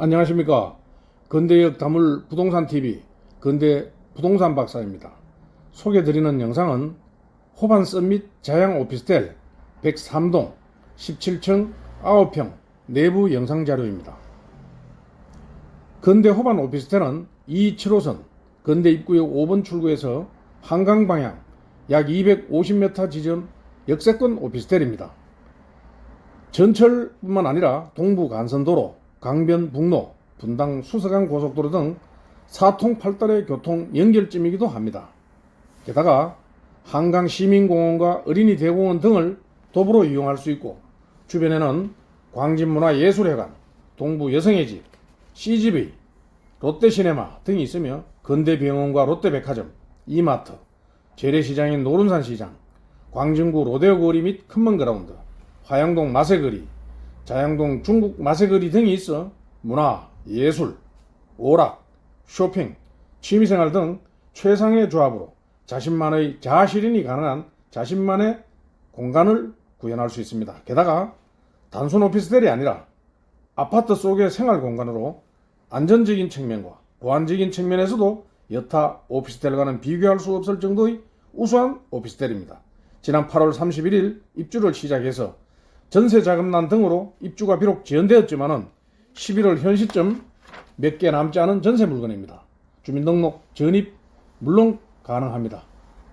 안녕하십니까. 건대역 다물 부동산 TV 건대 부동산 박사입니다. 소개드리는 영상은 호반 썸밋 자양 오피스텔 103동 17층 9평 내부 영상 자료입니다. 건대 호반 오피스텔은 275선 건대 입구역 5번 출구에서 한강 방향 약 250m 지점 역세권 오피스텔입니다. 전철뿐만 아니라 동부 간선도로, 강변북로, 분당 수서강 고속도로 등 사통 팔달의 교통 연결점이기도 합니다. 게다가 한강 시민공원과 어린이 대공원 등을 도보로 이용할 수 있고 주변에는 광진문화예술회관, 동부 여성의 집, CGV, 롯데시네마 등이 있으며 건대병원과 롯데백화점, 이마트, 재래시장인 노른산시장, 광진구 로데오 거리 및 큰먼그라운드, 화양동 마세거리, 자양동 중국 마세거리 등이 있어 문화, 예술, 오락, 쇼핑, 취미생활 등 최상의 조합으로 자신만의 자아실현이 가능한 자신만의 공간을 구현할 수 있습니다. 게다가 단순 오피스텔이 아니라 아파트 속의 생활 공간으로 안전적인 측면과 보안적인 측면에서도 여타 오피스텔과는 비교할 수 없을 정도의 우수한 오피스텔입니다. 지난 8월 31일 입주를 시작해서 전세 자금난 등으로 입주가 비록 지연되었지만은 11월 현 시점 몇 개 남지 않은 전세 물건입니다. 주민등록 전입 물론 가능합니다.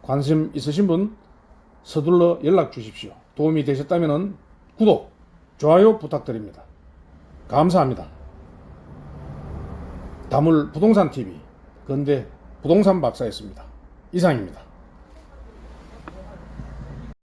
관심 있으신 분 서둘러 연락 주십시오. 도움이 되셨다면 구독, 좋아요 부탁드립니다. 감사합니다. 다물 부동산 TV 건대 부동산 박사였습니다. 이상입니다.